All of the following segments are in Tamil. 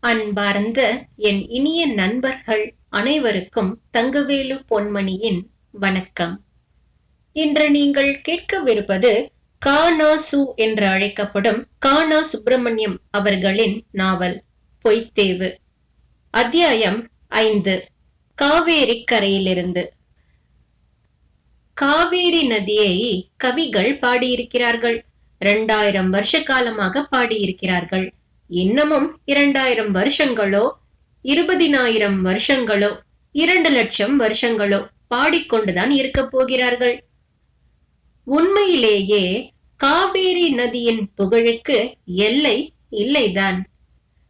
அன்பார்ந்த என் இனிய நண்பர்கள் அனைவருக்கும் தங்கவேலு பொன்மணியின் வணக்கம். இன்று நீங்கள் கேட்கவிருப்பது கானா சு என்று அழைக்கப்படும் கானா சுப்பிரமணியம் அவர்களின் நாவல் பொய்த்தேவு. அத்தியாயம் ஐந்து காவேரி கரையிலிருந்து காவேரி நதியை கவிகள் பாடியிருக்கிறார்கள். இரண்டாயிரம் வருஷ காலமாக பாடியிருக்கிறார்கள். இன்னமும் இரண்டாயிரம் வருஷங்களோ இருபதினாயிரம் வருஷங்களோ இரண்டு லட்சம் வருஷங்களோ பாடிக்கொண்டுதான் இருக்க போகிறார்கள். உண்மையிலேயே காவேரி நதியின் புகழுக்கு எல்லை இல்லைதான்.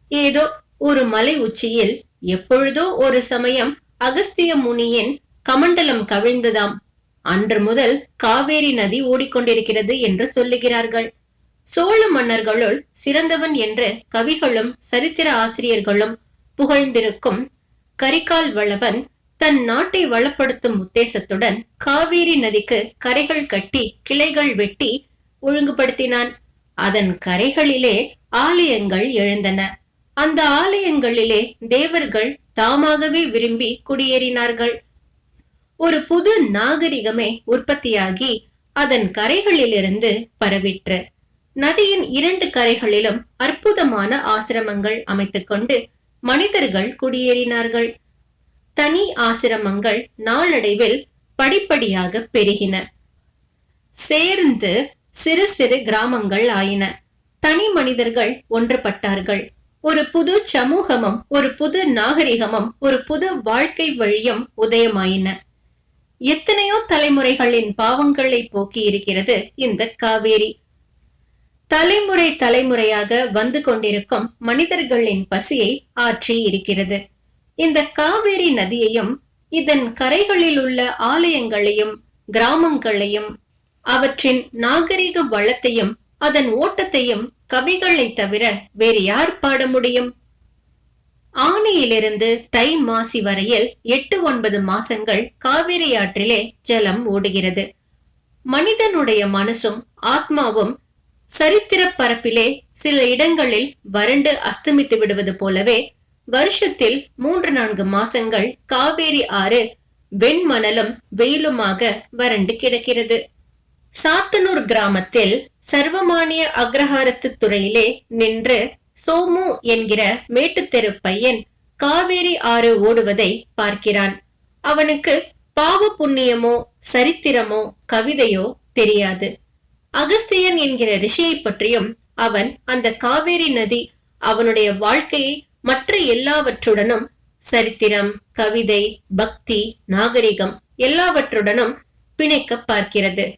ஏதோ ஒரு மலை உச்சியில் எப்பொழுதோ ஒரு சமயம் அகஸ்திய முனியின் கமண்டலம் கவிழ்ந்ததாம். அன்று முதல் காவேரி நதி ஓடிக்கொண்டிருக்கிறது என்று சொல்லுகிறார்கள். சோழ மன்னர்களுள் சிறந்தவன் என்று கவிகளும் சரித்திர ஆசிரியர்களும் புகழ்ந்திருக்கும் கரிகால் வளவன் தன் நாட்டை வளப்படுத்தும் உத்தேசத்துடன் காவேரி நதிக்கு கரைகள் கட்டி கிளைகள் வெட்டி ஒழுங்குபடுத்தினான். அதன் கரைகளிலே ஆலயங்கள் எழுந்தன. அந்த ஆலயங்களிலே தேவர்கள் தாமாகவே விரும்பி குடியேறினார்கள். ஒரு புது நாகரிகமே உற்பத்தியாகி அதன் கரைகளிலிருந்து பரவிற்று. நதியின் இரண்டு கரைகளிலும் அற்புதமான ஆசிரமங்கள் அமைத்துக் கொண்டு மனிதர்கள் குடியேறினார்கள். தனி ஆசிரமங்கள் நாளடைவில் படிப்படியாக பெருகின. சேர்ந்து சிறு சிறு கிராமங்கள் ஆயின. தனி மனிதர்கள் ஒன்றுபட்டார்கள். ஒரு புது சமூகமும் ஒரு புது நாகரிகமும் ஒரு புது வாழ்க்கை வழியும் உதயமாயின. எத்தனையோ தலைமுறைகளின் பாவங்களை போக்கி இருக்கிறது இந்த காவேரி. தலைமுறை தலைமுறையாக வந்து கொண்டிருக்கும் மனிதர்களின் பசியை ஆற்றி இருக்கிறது. இந்த காவேரி நதியையும் இதன் கரைகளில் உள்ள ஆலயங்களையும் கிராமங்களையும் அவற்றின் நாகரிக வளத்தையும் அதன் ஓட்டத்தையும் கவிகளை தவிர வேறு யார் பாட முடியும்? ஆனையிலிருந்து தை மாசி வரையில் எட்டு ஒன்பது மாசங்கள் காவிரி ஆற்றிலே ஜலம் ஓடுகிறது. மனிதனுடைய மனசும் ஆத்மாவும் சரித்திர பரப்பிலே சில இடங்களில் வறண்டு அஸ்தமித்து விடுவது போலவே வருஷத்தில் மூன்று நான்கு மாசங்கள் காவேரி ஆறு வெண்மணலும் வெயிலுமாக வறண்டு கிடக்கிறது. சாத்தனூர் கிராமத்தில் சர்வமானிய அக்ரஹாரத்து துறையிலே நின்று சோமு என்கிற மேட்டுத்தெரு பையன் காவேரி ஆறு ஓடுவதை பார்க்கிறான். அவனுக்கு பாவ புண்ணியமோ சரித்திரமோ கவிதையோ தெரியாது. அகஸ்தியன் என்கிற ரிஷியை பற்றியும் அவன் அந்த காவேரி நதி அவனுடைய வாழ்க்கையை மற்ற எல்லாவற்றுடனும் சரித்திரம் கவிதை பக்தி நாகரிகம் எல்லாவற்றுடனும் பிணைக்க பார்க்கிறது.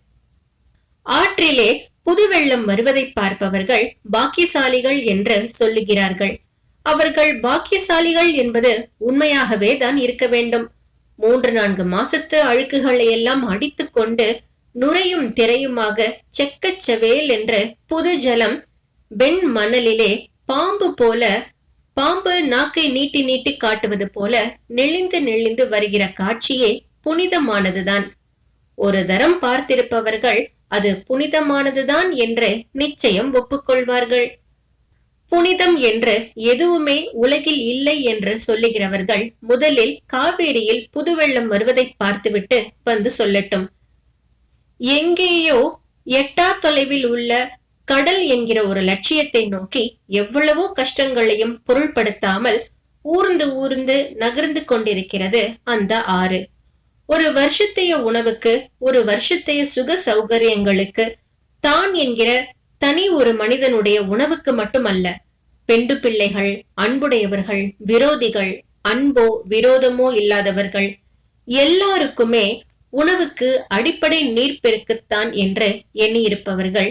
ஆற்றிலே புது வெள்ளம் வருவதை பார்ப்பவர்கள் பாக்கியசாலிகள் என்று சொல்லுகிறார்கள். அவர்கள் பாக்கியசாலிகள் என்பது உண்மையாகவே தான் இருக்க வேண்டும். மூன்று நான்கு மாசத்து அழுக்குகளை எல்லாம் அடித்துக்கொண்டு கொண்டு நுரையும் திரையுமாக செக்கச்சவேல் என்ற புது ஜலம் வெண் மணலிலே பாம்பு போல பாம்பு நாக்கை நீட்டி நீட்டி காட்டுவது போல நெளிந்து நெளிந்து வருகிற காட்சியே புனிதமானதுதான். ஒரு தரம் பார்த்திருப்பவர்கள் அது புனிதமானதுதான் என்று நிச்சயம் ஒப்புக்கொள்வார்கள். புனிதம் என்று எதுவுமே உலகில் இல்லை என்று சொல்லுகிறவர்கள் முதலில் காவேரியில் புதுவெள்ளம் வருவதை பார்த்துவிட்டு வந்து சொல்லட்டும். எங்கேயோ எட்டா தொலைவில் உள்ள கடல் என்கிற ஒரு லட்சியத்தை நோக்கி எவ்வளவோ கஷ்டங்களையும் பொருள்படுத்தாமல் ஊர்ந்து ஊர்ந்து நகர்ந்து கொண்டிருக்கிறது அந்த ஆறு. ஒரு வருஷத்தைய உணவுக்கு ஒரு வருஷத்தைய சுக சௌகரியங்களுக்கு தான் என்கிற தனி ஒரு மனிதனுடைய உணவுக்கு மட்டுமல்ல பெண்டு பிள்ளைகள் அன்புடையவர்கள் விரோதிகள் அன்போ விரோதமோ இல்லாதவர்கள் எல்லாருக்குமே உணவுக்கு அடிப்படை நீர் பெருக்குத்தான் என்று எண்ணியிருப்பவர்கள்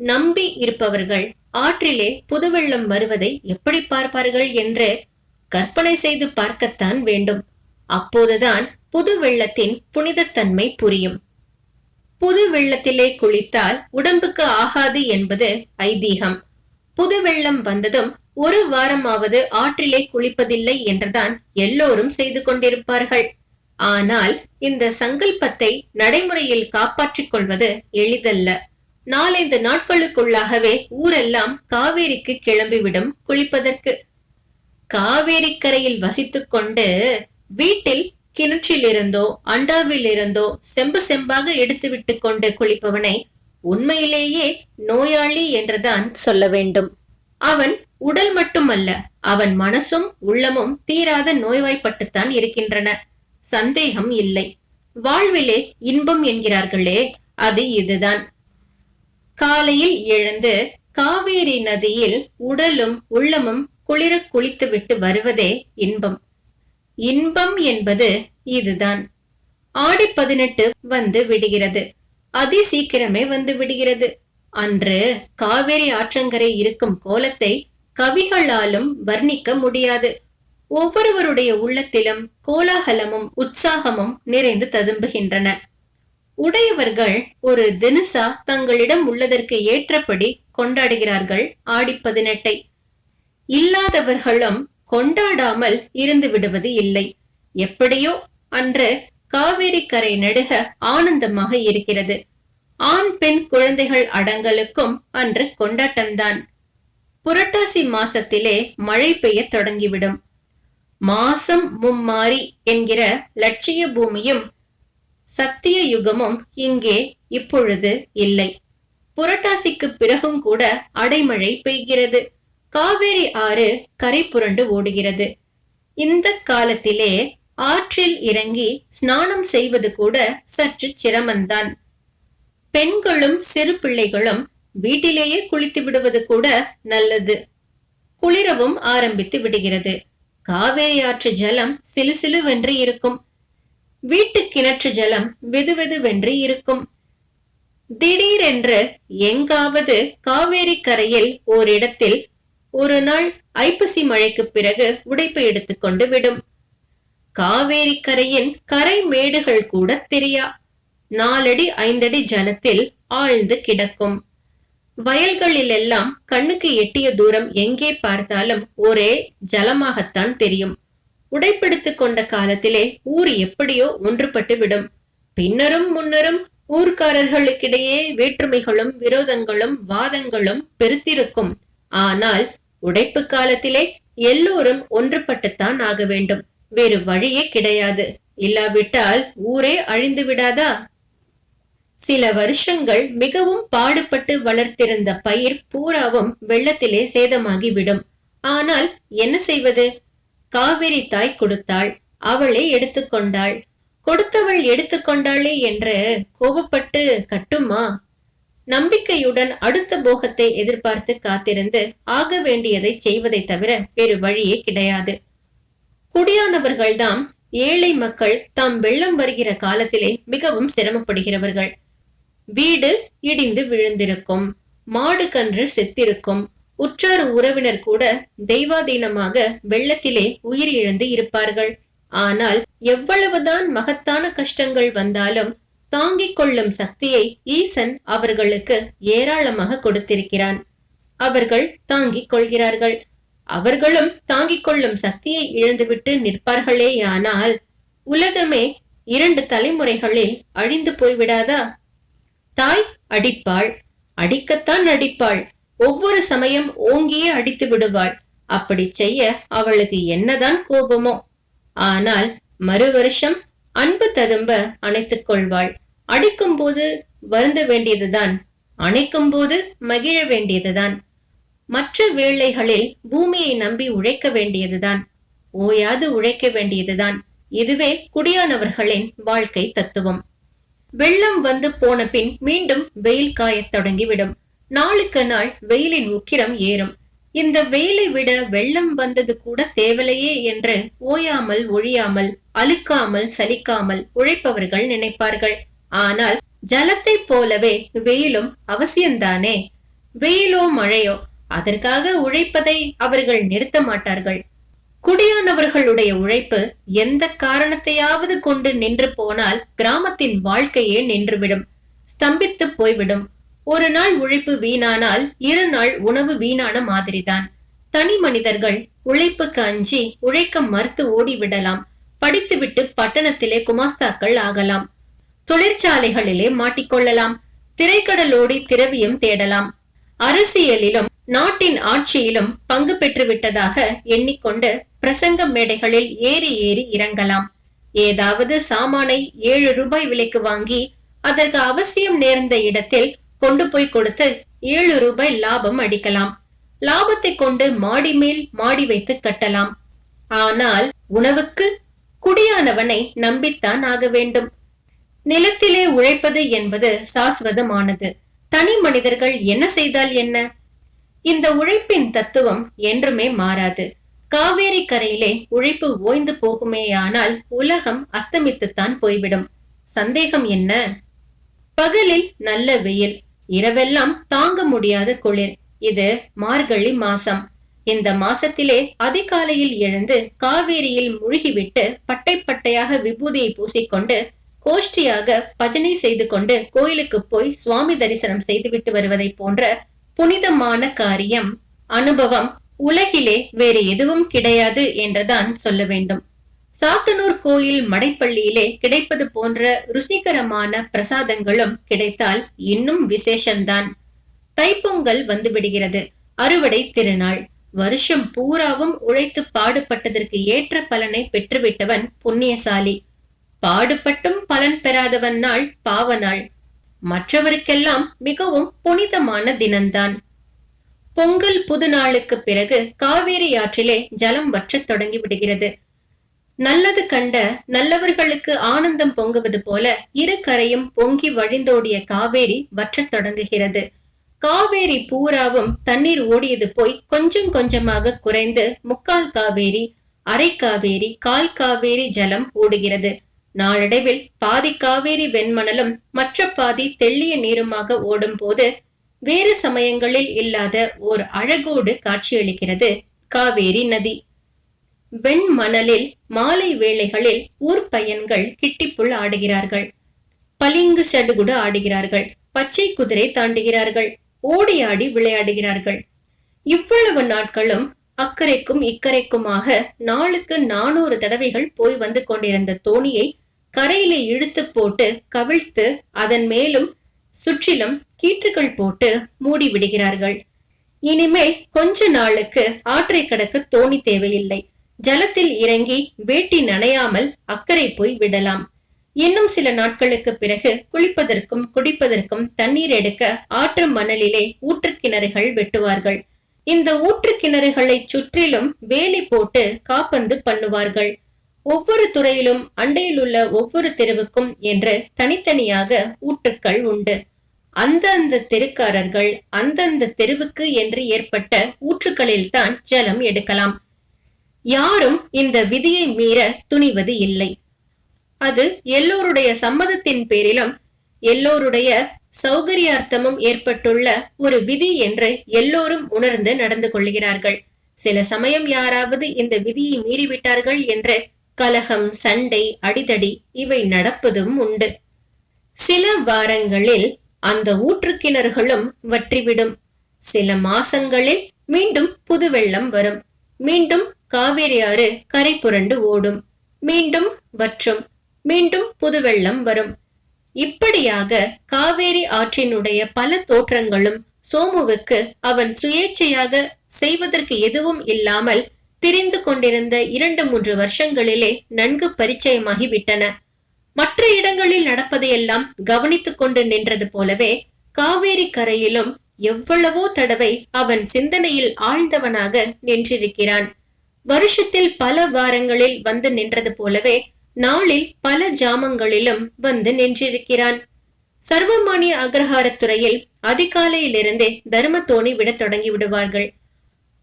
நம்பி இருப்பவர்கள் ஆற்றிலே புதுவெள்ளம் வருவதை எப்படி பார்ப்பார்கள் என்று கற்பனை செய்து பார்க்கத்தான் வேண்டும். அப்போதுதான் புது வெள்ளத்தின் புனிதத்தன்மை புரியும். புது வெள்ளத்திலே குளித்தால் உடம்புக்கு ஆகாது என்பது ஐதீகம். புது வெள்ளம் வந்ததும் ஒரு வாரமாவது ஆற்றிலே குளிப்பதில்லை என்றுதான் எல்லோரும் செய்து கொண்டிருப்பார்கள். ஆனால் இந்த சங்கல்பத்தை நடைமுறையில் காப்பாற்றிக் கொள்வது எளிதல்ல. நாலைந்து நாட்களுக்குள்ளாகவே ஊரெல்லாம் காவேரிக்கு கிளம்பிவிடும் குளிப்பதற்கு. காவேரி கரையில் வசித்துக் கொண்டு வீட்டில் கிணற்றிலிருந்தோ அண்டாவிலிருந்தோ செம்பு செம்பாக எடுத்துவிட்டு கொண்டு குளிப்பவனை உண்மையிலேயே நோயாளி என்றுதான் சொல்ல வேண்டும். அவன் உடல் மட்டுமல்ல அவன் மனசும் உள்ளமும் தீராத நோய்வாய்ப்பட்டுத்தான் இருக்கின்றன. சந்தேகம் இல்லை. வாழ்விலே இன்பம் என்கிறார்களே அது இதுதான். காலையில் எழுந்து காவேரி நதியில் உடலும் உள்ளமும் குளிர குளித்துவிட்டு வருவதே இன்பம். இன்பம் என்பது இதுதான். ஆடி பதினெட்டு வந்து விடுகிறது. அதி சீக்கிரமே வந்து விடுகிறது. அன்று காவேரி ஆற்றங்கரை இருக்கும் கோலத்தை கவிகளாலும் வர்ணிக்க முடியாது. ஒவ்வொருவருடைய உள்ளத்திலும் கோலாகலமும் உற்சாகமும் நிறைந்து ததும்புகின்றன. உடையவர்கள் ஒரு தினுசா தங்களிடம் உள்ளதற்கு ஏற்றபடி கொண்டாடுகிறார்கள் ஆடி பதினெட்டை இல்லாதவர்களும் கொண்டாடாமல் இருந்து விடுவது இல்லை. எப்படியோ அன்று காவேரி கரை நடுக ஆனந்தமாக இருக்கிறது. ஆண் பெண் குழந்தைகள் அடங்கலுக்கும் அன்று கொண்டாட்டம்தான். புரட்டாசி மாசத்திலே மழை பெய்ய தொடங்கிவிடும். மாசம் மும்மாரி என்கிற லட்சிய பூமியும் சத்திய யுகமும் இங்கே இப்பொழுது இல்லை. புரட்டாசிக்கு பிறகும் கூட அடைமழை பெய்கிறது. காவேரி ஆறு கரை புரண்டு ஓடுகிறது. இந்த காலத்திலே ஆற்றில் இறங்கி ஸ்நானம் செய்வது கூட சற்று சிரமந்தான் பெண்களும் சிறு பிள்ளைகளும் வீட்டிலேயே குளித்து விடுவது கூட நல்லது. குளிரவும் ஆரம்பித்து விடுகிறது. காவேரி ஆற்று ஜலம் சிலுசிலுவென்று இருக்கும். வீட்டு கிணற்று ஜலம் வெதுவெதுவென்று இருக்கும். திடீரென்று எங்காவது காவேரி கரையில் ஓரிடத்தில் ஒரு நாள் ஐப்பசி மழைக்கு பிறகு உடைப்பு எடுத்துக்கொண்டு விடும். காவேரி கரையின் கரை மேடுகள் கூட தெரியா. நாலடி ஐந்தடி ஜலத்தில் ஆழ்ந்து கிடக்கும். வயல்களில் எல்லாம் கண்ணுக்கு எட்டிய தூரம் எங்கே பார்த்தாலும் ஒரே ஜலமாகத்தான் தெரியும். உடைப்படுத்திக் கொண்ட காலத்திலே ஊர் எப்படியோ ஒன்றுபட்டு விடும். பின்னரும் முன்னரும் ஊர்க்காரர்களுக்கிடையே வேற்றுமைகளும் விரோதங்களும் வாதங்களும் பெருத்திருக்கும். ஆனால் உடைப்பு காலத்திலே எல்லோரும் ஒன்றுபட்டுத்தான் ஆக வேண்டும். வேறு வழியே கிடையாது. இல்லாவிட்டால் ஊரே அழிந்து விடாதா? சில வருஷங்கள் மிகவும் பாடுபட்டு வளர்த்திருந்த பயிர் பூராவும் வெள்ளத்திலே சேதமாகி விடும் ஆனால் என்ன செய்வது? காவிரி தாய் கொடுத்தாள் அவளே எடுத்துக்கொண்டாள் கொடுத்தவள் எடுத்துக்கொண்டாளே என்று கோபப்பட்டு கட்டுமா நம்பிக்கையுடன் அடுத்த போகத்தை எதிர்பார்த்து காத்திருந்து ஆக வேண்டியதை செய்வதை தவிர வேறு வழியே கிடையாது. குடியானவர்கள்தாம் ஏழை மக்கள் தாம் வெள்ளம் வருகிற காலத்திலே மிகவும் சிரமப்படுகிறவர்கள். வீடு இடிந்து விழுந்திருக்கும் மாடு கன்று செத்திருக்கும். உற்றார் உறவினர் கூட தெய்வாதீனமாக வெள்ளத்திலே உயிர் இழந்து இருப்பார்கள். ஆனால் எவ்வளவுதான் மகத்தான கஷ்டங்கள் வந்தாலும் தாங்கிக் கொள்ளும் சக்தியை ஈசன் அவர்களுக்கு ஏராளமாக கொடுத்திருக்கிறான். அவர்கள் தாங்கிக் கொள்கிறார்கள். அவர்களும் தாங்கிக் கொள்ளும் சக்தியை இழந்துவிட்டு நிற்பார்களேயானால் உலகமே இரண்டு தலைமுறைகளில் அழிந்து போய்விடாதா? தாய் அடிப்பாள். அடிக்கத்தான் அடிப்பாள். ஒவ்வொரு சமயம் ஓங்கியே அடித்து விடுவாள். அப்படி செய்ய அவளுக்கு என்னதான் கோபமோ. ஆனால் மறு வருஷம் அன்பு ததும்ப அணைத்துக் கொள்வாள். அடிக்கும் போது வருந்த வேண்டியதுதான். அணைக்கும் போது மகிழ வேண்டியதுதான். மற்ற வேளைகளில் பூமியை நம்பி உழைக்க வேண்டியதுதான். ஓயாது உழைக்க வேண்டியதுதான். இதுவே குடியானவர்களின் வாழ்க்கை தத்துவம். வெள்ளம் வந்து போன பின் மீண்டும் வெயில் காயத் தொடங்கிவிடும். நாளுக்கு நாள் வெயிலின் உக்கிரம் ஏறும். இந்த வெயிலை விட வெள்ளம் வந்தது கூட தேவலையே என்று ஓயாமல் ஒழியாமல் அழுக்காமல் சலிக்காமல் உழைப்பவர்கள் நினைப்பார்கள். ஆனால் ஜலத்தை போலவே வெயிலும் அவசியம்தானே? வெயிலோ மழையோ அதற்காக உழைப்பதை அவர்கள் நிறுத்த மாட்டார்கள். குடியானவர்களுடைய உழைப்பு எந்த காரணத்தையாவது கொண்டு நின்று போனால் கிராமத்தின் வாழ்க்கையே நின்றுவிடும். ஸ்தம்பித்து போய்விடும். ஒரு நாள் உழைப்பு வீணானால் இரு நாள் உணவு வீணான மாதிரிதான். தனி மனிதர்கள் உழைப்புக்கு அஞ்சி உழைக்க மறுத்து ஓடிவிடலாம். படித்துவிட்டு பட்டணத்திலே குமாஸ்தாக்கள் ஆகலாம். தொழிற்சாலைகளிலே மாட்டிக்கொள்ளலாம். திரைக்கடலோடி திரவியம் தேடலாம். அரசியலிலும் நாட்டின் ஆட்சியிலும் பங்கு பெற்றுவிட்டதாக எண்ணிக்கொண்டு பிரசங்க மேடைகளில் ஏறி ஏறி இறங்கலாம். ஏதாவது சாமானை ஏழு ரூபாய் விலைக்கு வாங்கி அதற்கு அவசியம் நேர்ந்த இடத்தில் கொண்டு போய் கொடுத்து ஏழு ரூபாய் லாபம் அடிக்கலாம். லாபத்தை கொண்டு மாடி மேல் மாடி வைத்து கட்டலாம். ஆனால் உணவுக்கு குடியானவனை நம்பித்தான் ஆக வேண்டும். நிலத்திலே உழைப்பது என்பது சாஸ்வதமானது. தனி மனிதர்கள் என்ன செய்தால் என்ன? இந்த உழைப்பின் தத்துவம் என்றுமே மாறாது. காவேரி கரையிலே உழைப்பு ஓய்ந்து போகுமேயானால் உலகம் அஸ்தமித்துத்தான் போய்விடும். சந்தேகம் என்ன? பகலில் நல்ல வெயில் இரவெல்லாம் தாங்க முடியாத குளிர். இது மார்கழி மாசம். இந்த மாசத்திலே அதிகாலையில் எழுந்து காவேரியில் முழுகிவிட்டு பட்டை பட்டையாக விபூதியை பூசிக்கொண்டு கோஷ்டியாக பஜனை செய்து கொண்டு கோயிலுக்கு போய் சுவாமி தரிசனம் செய்துவிட்டு வருவதை போன்ற புனிதமான காரியம் அனுபவம் உலகிலே வேறு எதுவும் கிடையாது என்றுதான் சொல்ல வேண்டும். சாத்தனூர் கோயில் மடைப்பள்ளியிலே கிடைப்பது போன்ற ருசிகரமான பிரசாதங்களும் கிடைத்தால் இன்னும் விசேஷம்தான். தைப்பொங்கல் வந்துவிடுகிறது. அறுவடை திருநாள். வருஷம் பூராவும் உழைத்து பாடுபட்டதற்கு ஏற்ற பலனை பெற்றுவிட்டவன் புண்ணியசாலி. பாடுபட்டும் பலன் பெறாதவன் நாள் பாவ நாள். மற்றவருக்கெல்லாம் மிகவும் புனிதமான தினம்தான். பொங்கல் புது நாளுக்கு பிறகு காவேரி ஆற்றிலே ஜலம் வற்றத் தொடங்கி விடுகிறது. நல்லது கண்ட நல்லவர்களுக்கு ஆனந்தம் பொங்குவது போல இரு கரையும் பொங்கி வழிந்தோடிய காவேரி வற்றத் தொடங்குகிறது. காவேரி பூராவும் தண்ணீர் ஓடியது போய் கொஞ்சம் கொஞ்சமாக குறைந்து முக்கால் காவேரி அரை காவேரி கால் காவேரி ஜலம் ஓடுகிறது. நாளடைவில் பாதி காவேரி வெண்மணலும் மற்ற பாதி தெள்ளிய நீருமாக ஓடும் போது வேறு சமயங்களில் இல்லாத ஓர் அழகோடு காட்சியளிக்கிறது காவேரி நதி. வெண்மணலில் மாலை வேளைகளில் ஊர் பையன்கள் கிட்டிப்புள் ஆடுகிறார்கள். பளிங்கு சடுகுடு ஆடுகிறார்கள். பச்சை குதிரை தாண்டுகிறார்கள். ஓடி ஆடி விளையாடுகிறார்கள். இவ்வளவு நாட்களும் அக்கறைக்கும் இக்கரைக்குமாக நாளுக்கு நானூறு தடவைகள் போய் வந்து கொண்டிருந்த தோணியை கரையிலே இழுத்து போட்டு கவிழ்த்து அதன் மேலும் சுற்றிலும் கீற்றுகள் போட்டு மூடி விடுகிறார்கள். இனிமேல் கொஞ்ச நாளுக்கு ஆற்றை கடக்க தோணி தேவையில்லை. ஜலத்தில் இறங்கி வேட்டி நனையாமல் அக்கறை போய் விடலாம். இன்னும் சில நாட்களுக்கு பிறகு குளிப்பதற்கும் குடிப்பதற்கும் தண்ணீர் எடுக்க ஆற்று மணலிலே ஊற்று கிணறுகள் வெட்டுவார்கள். இந்த ஊற்று கிணறுகளை சுற்றிலும் வேலி போட்டு காப்பந்து பண்ணுவார்கள். ஒவ்வொரு துறையிலும் அண்டையில் உள்ள ஒவ்வொரு தெருவுக்கும் என்று தனித்தனியாக ஊற்றுக்கள் உண்டு. அந்தந்த தெருக்காரர்கள் அந்தந்த தெருவுக்கு என்று ஏற்பட்ட ஊற்றுக்களில்தான் ஜலம் எடுக்கலாம். யாரும் இந்த விதியை மீற துணிவது இல்லை. அது எல்லோருடைய சம்மதத்தின் பேரிலும் எல்லோருடைய சௌகரியார்த்தமும் ஏற்பட்டுள்ள ஒரு விதி என்று எல்லோரும் உணர்ந்து நடந்து கொள்கிறார்கள். சில சமயம் யாராவது இந்த விதியை மீறிவிட்டார்கள் என்று கலகம் சண்டை அடிதடி இவை நடப்பதும் உண்டு. சில வாரங்களில் அந்த ஊற்றுக்கிணறுகளும் வற்றிவிடும். சில மாசங்களில் மீண்டும் புது வெள்ளம் வரும். மீண்டும் காவேரி ஆறு கரை புரண்டு ஓடும். மீண்டும் வற்றும். மீண்டும் புது வெள்ளம் வரும். இப்படியாக காவேரி ஆற்றினுடைய பல தோற்றங்களும் சோமுவுக்கு அவன் சுயேட்சையாக செய்வதற்கு எதுவும் இல்லாமல் திரிந்து கொண்டிருந்த இரண்டு மூன்று வருஷங்களிலே நன்கு பரிச்சயமாகி விட்டன மற்ற இடங்களில் நடப்பதையெல்லாம் கவனித்துக் கொண்டு நின்றது போலவே காவேரி கரையிலும் எவ்வளவோ தடவை அவன் சிந்தனையில் ஆழ்ந்தவனாக நின்றிருக்கிறான். வருஷத்தில் பல வாரங்களில் வந்து நின்றது போலவே நாளில் பல ஜாமங்களிலும் வந்து நின்றிருக்கிறான். சர்வமானிய அக்ரஹாரத்துறையில் அதிகாலையிலிருந்தே தர்மத்தோணி விட தொடங்கி விடுவார்கள்.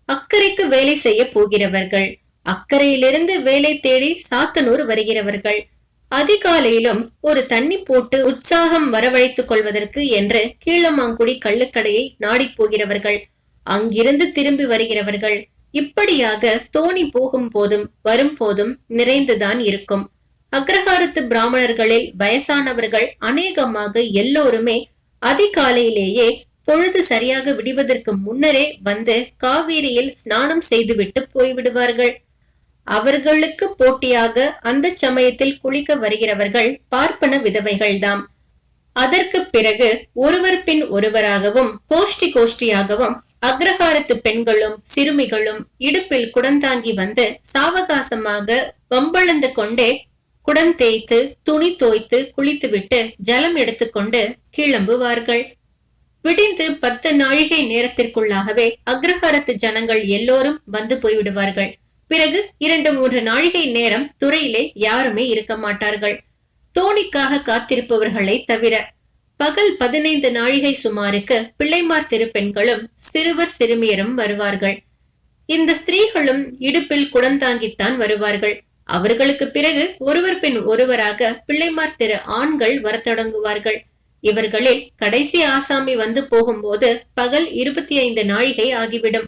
அக்கறைக்கு வேலை செய்ய போகிறவர்கள். அக்கறையிலிருந்து வேலை தேடி சாத்தனூர் வருகிறவர்கள். அதிகாலையிலும் ஒரு தண்ணி போட்டு உற்சாகம் வரவழைத்துக் கொள்வதற்கு என்று கீழமாங்குடி கள்ளுக்கடையை நாடி போகிறவர்கள். அங்கிருந்து திரும்பி வருகிறவர்கள். இப்படியாக தோணி போகும் போதும் வரும் போதும் நிறைந்துதான் இருக்கும். அக்ரஹாரத்து பிராமணர்களில் வயசானவர்கள் அநேகமாக எல்லோருமே அதிகாலையிலேயே பொழுது சரியாக விடுவதற்கு முன்னரே வந்து காவேரியில் ஸ்நானம் செய்துவிட்டு போய்விடுவார்கள். அவர்களுக்கு போட்டியாக அந்த சமயத்தில் குளிக்க வருகிறவர்கள் பார்ப்பன விதவைகள்தாம். அதற்கு பிறகு ஒருவர் பின் ஒருவராகவும் கோஷ்டி கோஷ்டியாகவும் அக்ரஹாரத்து பெண்களும் சிறுமிகளும் இடுப்பில் குடந்தாங்கி வந்து சாவகாசமாக வம்பளந்து கொண்டே குடந்தேய்த்து துணி தோய்த்து குளித்துவிட்டு ஜலம் எடுத்துக்கொண்டு கிளம்புவார்கள். விடிந்து பத்து நாழிகை நேரத்திற்குள்ளாகவே அக்ரஹாரத்து ஜனங்கள் எல்லோரும் வந்து போய்விடுவார்கள். பிறகு இரண்டு மூன்று நாழிகை நேரம் துறையிலே யாருமே இருக்க மாட்டார்கள். தோணிக்காக காத்திருப்பவர்களை தவிர பகல் பதினைந்து நாழிகை சுமாருக்கு பிள்ளைமார் திருப்பெண்களும் சிறுவர் சிறுமியரும் வருவார்கள். இந்த ஸ்திரீகளும் இடுப்பில் குடந்தாங்கித்தான் வருவார்கள். அவர்களுக்கு பிறகு ஒருவர் பின் ஒருவராக பிள்ளைமார் திரு ஆண்கள் வரத்தொடங்குவார்கள். இவர்களில் கடைசி ஆசாமி வந்து போகும்போது பகல் இருபத்தி ஐந்து நாழிகை ஆகிவிடும்.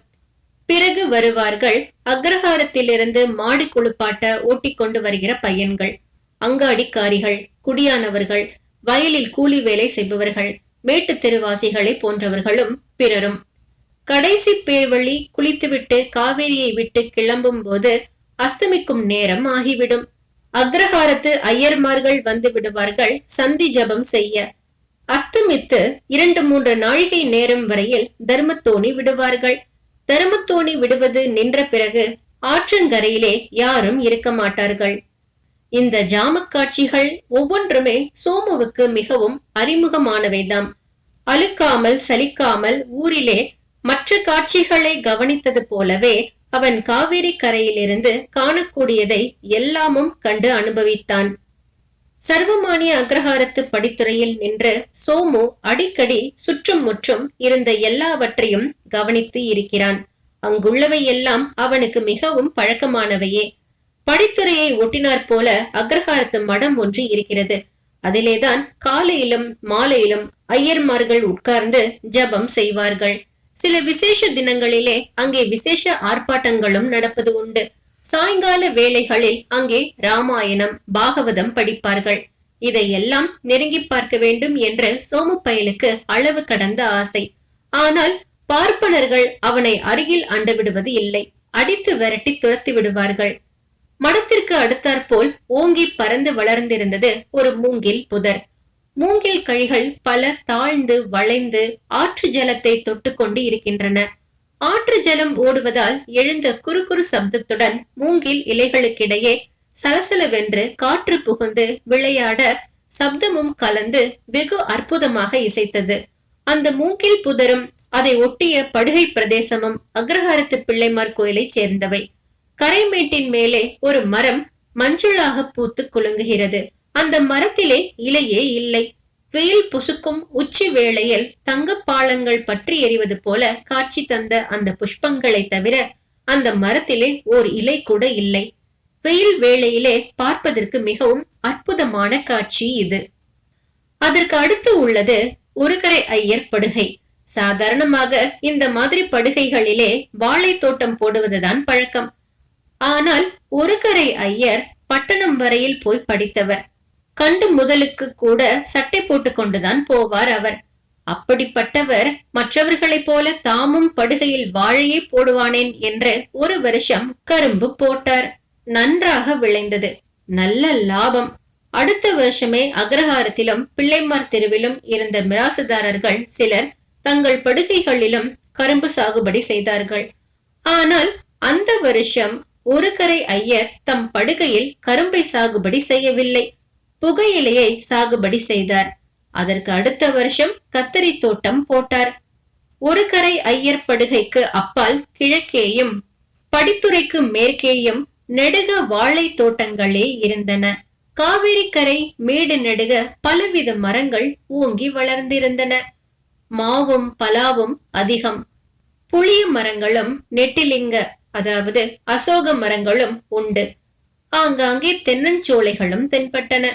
பிறகு வருவார்கள். அக்ரஹாரத்திலிருந்து மாடு குளிப்பாட்ட ஓட்டி கொண்டு வருகிற பையன்கள் அங்காடிக்காரிகள் குடியானவர்கள் வயலில் கூலி வேலை செய்பவர்கள் மேட்டு தெருவாசிகளை போன்றவர்களும் பிறரும். கடைசி பேர்வழி குளித்துவிட்டு காவேரியை விட்டு கிளம்பும் போது அஸ்தமிக்கும் நேரம் ஆகிவிடும். அக்ரஹாரத்து ஐயர்மார்கள் வந்து விடுவார்கள் சந்தி ஜபம் செய்ய. அஸ்தமித்து இரண்டு மூன்று நாழிகை நேரம் வரையில் தர்மத்தோணி விடுவார்கள். தர்மத்தோணி விடுவது நின்ற பிறகு ஆற்றங்கரையிலே யாரும் இருக்க மாட்டார்கள். இந்த ஜாமக் காட்சிகள் ஒவ்வொன்றுமே சோமுவுக்கு மிகவும் அறிமுகமானவைதாம். அழுக்காமல் சலிக்காமல் ஊரிலே மற்ற காட்சிகளை கவனித்தது போலவே அவன் காவேரி கரையிலிருந்து காணக்கூடியதை எல்லாமும் கண்டு அனுபவித்தான். சர்வமானிய அக்ரஹாரத்து படித்துறையில் நின்று சோமு அடிக்கடி சுற்றும் முற்றும் இருந்த எல்லாவற்றையும் கவனித்து இருக்கிறான். அங்குள்ளவை எல்லாம் அவனுக்கு மிகவும் பழக்கமானவையே. படித்துறையை ஒட்டினார் போல அக்ரஹாரத்து மடம் ஒன்று இருக்கிறது. அதிலேதான் காலையிலும் மாலையிலும் ஐயர்மார்கள் உட்கார்ந்து ஜபம் செய்வார்கள். சில விசேஷ தினங்களிலே அங்கே விசேஷ ஆர்ப்பாட்டங்களும் நடப்பது உண்டு. சாயங்கால வேளைகளில் அங்கே ராமாயணம் பாகவதம் படிப்பார்கள். இதையெல்லாம் நெருங்கி பார்க்க வேண்டும் என்று சோமு பயலுக்கு அளவு கடந்த ஆசை. ஆனால் பார்ப்பனர்கள் அவனை அருகில் அண்டு விடுவது இல்லை. அடித்து விரட்டி துரத்தி விடுவார்கள். மடத்திற்கு அடுத்தாற்போல் ஓங்கி பறந்து வளர்ந்திருந்தது ஒரு மூங்கில் புதர். மூங்கில் கழிகள் பல தாழ்ந்து வளைந்து ஆற்று ஜலத்தை தொட்டுக்கொண்டு இருக்கின்றன. ஆற்று ஜலம் ஓடுவதால் எழுந்த குறுகுறு சப்தத்துடன் மூங்கில் இலைகளுக்கிடையே சலசலவென்று காற்று புகுந்து விளையாட சப்தமும் கலந்து வெகு அற்புதமாக இசைத்தது. அந்த மூங்கில் புதரும் அதை ஒட்டிய படுகை பிரதேசமும் அக்ரஹாரத்து பிள்ளைமார் கோயிலை சேர்ந்தவை. கரைமேட்டின் மேலே ஒரு மரம் மஞ்சளாக பூத்து குலுங்குகிறது. அந்த மரத்திலே இலையே இல்லை. வெயில் புசுக்கும் உச்சி வேளையில் தங்கப்பாளங்கள் பற்றி எறிவது போல காட்சி தந்த அந்த புஷ்பங்களை தவிர அந்த மரத்திலே ஓர் இலை கூட இல்லை. வெயில் வேளையிலே பார்ப்பதற்கு மிகவும் அற்புதமான காட்சி இது. அதற்கு அடுத்து உள்ளது ஒருகரை ஐயர் படுகை. சாதாரணமாக இந்த மாதிரி படுகைகளிலே வாழை தோட்டம் போடுவதுதான் பழக்கம். ஆனால் ஒருகரை ஐயர் பட்டணம் வரையில் போய் படித்தவர். கண்டு முதலுக்கு கூட சட்டை போட்டுக் கொண்டுதான் போவார் அவர். அப்படிப்பட்டவர் மற்றவர்களைப் போல தாமும் படுகையில் வாழையே போடுவானேன் என்று ஒரு வருஷம் கரும்பு போட்டார். நன்றாக விளைந்தது. நல்ல லாபம். அடுத்த வருஷமே அக்ரஹாரத்திலும் பிள்ளைமார் தெருவிலும் இருந்த மிராசுதாரர்கள் சிலர் தங்கள் படுகைகளிலும் கரும்பு சாகுபடி செய்தார்கள். ஆனால் அந்த வருஷம் ஒரு கரை ஐயர் தம் படுகையில் கரும்பை சாகுபடி செய்யவில்லை. புகையிலையை சாகுபடி செய்தார். அதற்கு அடுத்த வருஷம் கத்தரி தோட்டம் போட்டார். ஒரு கரை ஐயர் படுகைக்கு அப்பால் கிழக்கேயும் படித்துறைக்கு மேற்கேயும் நெடுக வாழை தோட்டங்களே இருந்தன. காவிரி கரை மேடு நெடுக பலவித மரங்கள் ஊங்கி வளர்ந்திருந்தன. மாவும் பலாவும் அதிகம். புளிய மரங்களும் நெட்டிலிங்க அதாவது அசோக மரங்களும் உண்டு. ஆங்காங்கே தென்னஞ்சோலைகளும் தென்பட்டன.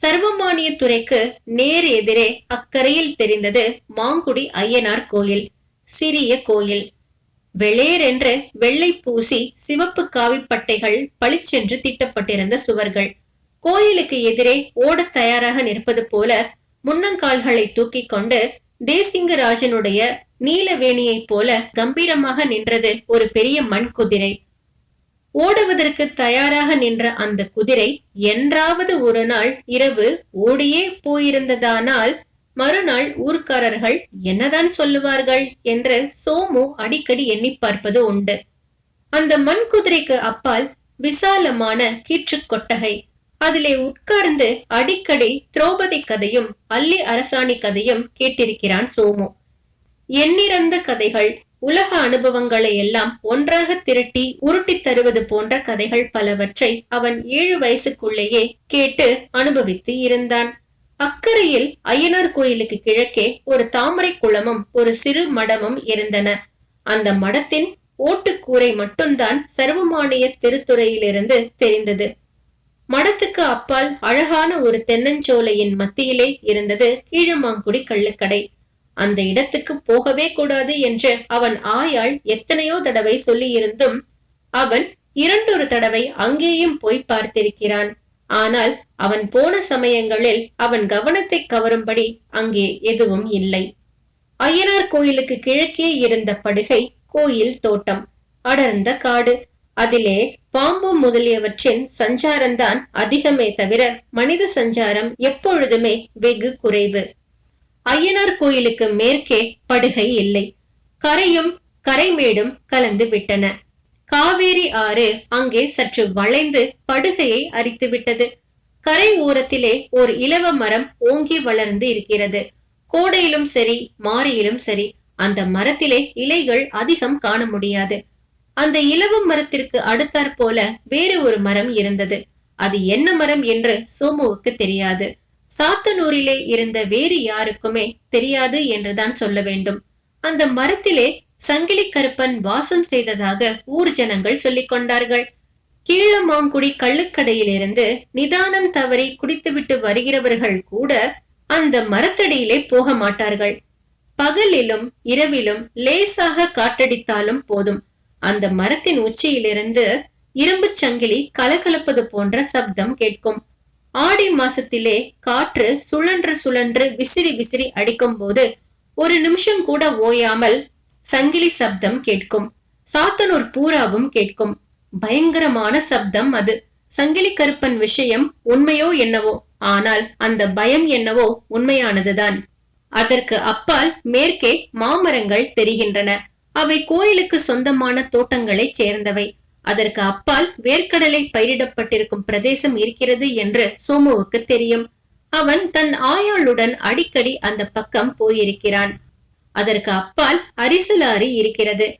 சர்வமானிய துறைக்கு நேர் எதிரே அக்கரையில் தெரிந்தது மாங்குடி ஐயனார் கோயில் சிறிய கோயில். வெளேரென்று வெள்ளை பூசி சிவப்பு காவிப்பட்டைகள் பளிச்சென்று திட்டப்பட்டிருந்த சுவர்கள். கோயிலுக்கு எதிரே ஓடத் தயாராக நிற்பது போல முன்னங்கால்களை தூக்கி கொண்டு தேசிங்கராஜனுடைய நீலவேணியைப் போல கம்பீரமாக நின்றது ஒரு பெரிய மண் குதிரை ஓடுவதற்கு தயாராக நின்ற அந்த குதிரை என்றாவது ஒரு நாள் இரவு ஓடியே போயிருந்ததானால் மறுநாள் ஊர்க்காரர்கள் என்னதான் சொல்லுவார்கள் என்று சோமு அடிக்கடி எண்ணி பார்ப்பது உண்டு. அந்த மண் குதிரைக்கு அப்பால் விசாலமான கீற்று கொட்டகை. அதிலே உட்கார்ந்து அடிக்கடி திரௌபதி கதையும் அல்லி அரசாணி கதையும் கேட்டிருக்கிறான் சோமு. எண்ணிறந்த கதைகள் உலக அனுபவங்களை எல்லாம் ஒன்றாக திரட்டி உருட்டி தருவது போன்ற கதைகள் பலவற்றை அவன் ஏழு வயசுக்குள்ளேயே கேட்டு அனுபவித்து இருந்தான். அக்கறையில் ஐயனார் கோயிலுக்கு கிழக்கே ஒரு தாமரை குளமும் ஒரு சிறு மடமும் இருந்தன. அந்த மடத்தின் ஓட்டுக்கூரை மட்டும்தான் சர்வமானிய திருத்துறையிலிருந்து தெரிந்தது. மடத்துக்கு அப்பால் அழகான ஒரு தென்னஞ்சோலையின் மத்தியிலே இருந்தது கீழமாங்குடி கள்ளுக்கடை. அந்த இடத்துக்கு போகவே கூடாது என்று அவன் ஆயாள் எத்தனையோ தடவை சொல்லியிருந்தும் அவன் இரண்டொரு தடவை அங்கேயும் போய் பார்த்திருக்கிறான். ஆனால் அவன் போன சமயங்களில் அவன் கவனத்தை கவரும்படி அங்கே எதுவும் இல்லை. அய்யனார் கோயிலுக்கு கிழக்கே இருந்த படுகை கோயில் தோட்டம் அடர்ந்த காடு அதிலே பாம்பு முதலியவற்றின் சஞ்சாரம்தான் அதிகமே தவிர மனித சஞ்சாரம் எப்பொழுதுமே வெகு குறைவு. ஐயனார் கோயிலுக்கு மேற்கே படுகை இல்லை. கரையும் கரைமேடும் கலந்து விட்டன. காவேரி ஆறு அங்கே சற்று வளைந்து படுகையை அரித்து விட்டது. கரை ஓரத்திலே ஒரு இலவ மரம் ஓங்கி வளர்ந்து இருக்கிறது. கோடையிலும் சரி மாரியிலும் சரி அந்த மரத்திலே இலைகள் அதிகம் காண முடியாது. அந்த இலவ மரத்திற்கு அடுத்தாற் போல வேறு ஒரு மரம் இருந்தது. அது என்ன மரம் என்று சோமுவுக்கு தெரியாது. சாத்தனூரிலே இருந்த வேறு யாருக்குமே தெரியாது என்றுதான் சொல்ல வேண்டும். அந்த மரத்திலே சங்கிலி கருப்பன் வாசம் செய்ததாக ஊர் ஜனங்கள் சொல்லிக் கொண்டார்கள். கீழமாங்குடி கள்ளுக்கடையிலிருந்து நிதானம் தவறி குடித்துவிட்டு வருகிறவர்கள் கூட அந்த மரத்தடியிலே போக மாட்டார்கள். பகலிலும் இரவிலும் லேசாக காற்றடித்தாலும் போதும். அந்த மரத்தின் உச்சியிலிருந்து இரும்பு சங்கிலி கலகலப்பது போன்ற சப்தம் கேட்கும். ஆடி மாசத்திலே காற்று சுழன்று சுழன்று விசிறி விசிறி அடிக்கும் போது ஒரு நிமிஷம் கூட ஓயாமல் சங்கிலி சப்தம் கேட்கும். சாத்தனூர் பூராவும் கேட்கும். பயங்கரமான சப்தம் அது. சங்கிலி கருப்பன் விஷயம் உண்மையோ என்னவோ? ஆனால் அந்த பயம் என்னவோ உண்மையானதுதான். அதற்கு அப்பால் மேற்கே மாமரங்கள் தெரிகின்றன. அவை கோயிலுக்கு சொந்தமான தோட்டங்களைச் சேர்ந்தவை. அதற்கு அப்பால் வேர்க்கடலை பயிரிடப்பட்டிருக்கும் பிரதேசம் இருக்கிறது என்று சோமுவுக்கு தெரியும். அவன் தன் ஆயாளுடன் அடிக்கடி அந்த பக்கம் போயிருக்கிறான். அதற்கு அப்பால் அரிசலாறு இருக்கிறது.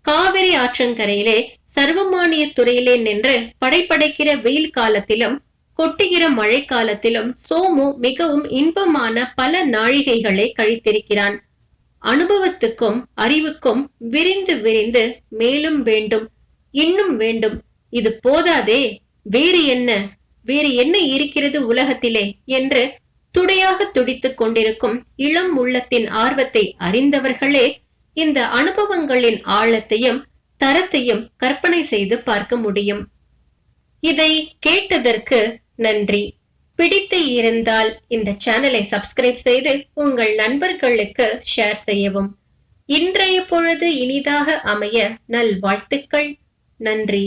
காவிரி ஆற்றங்கரையிலே சர்வமானிய துறையிலே நின்று படைப்படைக்கிற வெயில் காலத்திலும் கொட்டுகிற மழை காலத்திலும் சோமு மிகவும் இன்பமான பல நாழிகைகளை கழித்திருக்கிறான். அனுபவத்துக்கும் அறிவுக்கும் விரிந்து விரிந்து மேலும் வேண்டும். இன்னும் வேண்டும். இது போதாதே. வேறு என்ன? வேறு என்ன இருக்கிறது உலகத்திலே? என்று துடையாக துடித்துக் கொண்டிருக்கும் இளம் உள்ளத்தின் ஆர்வத்தை அறிந்தவர்களே இந்த அனுபவங்களின் ஆழத்தையும் தரத்தையும் கற்பனை செய்து பார்க்க முடியும். இதை கேட்டதற்கு நன்றி. பிடித்து இருந்தால் இந்த சேனலை சப்ஸ்கிரைப் செய்து உங்கள் நண்பர்களுக்கு ஷேர் செய்யவும். இன்றைய பொழுது இனிதாக அமைய நல் வாழ்த்துக்கள் நன்றி.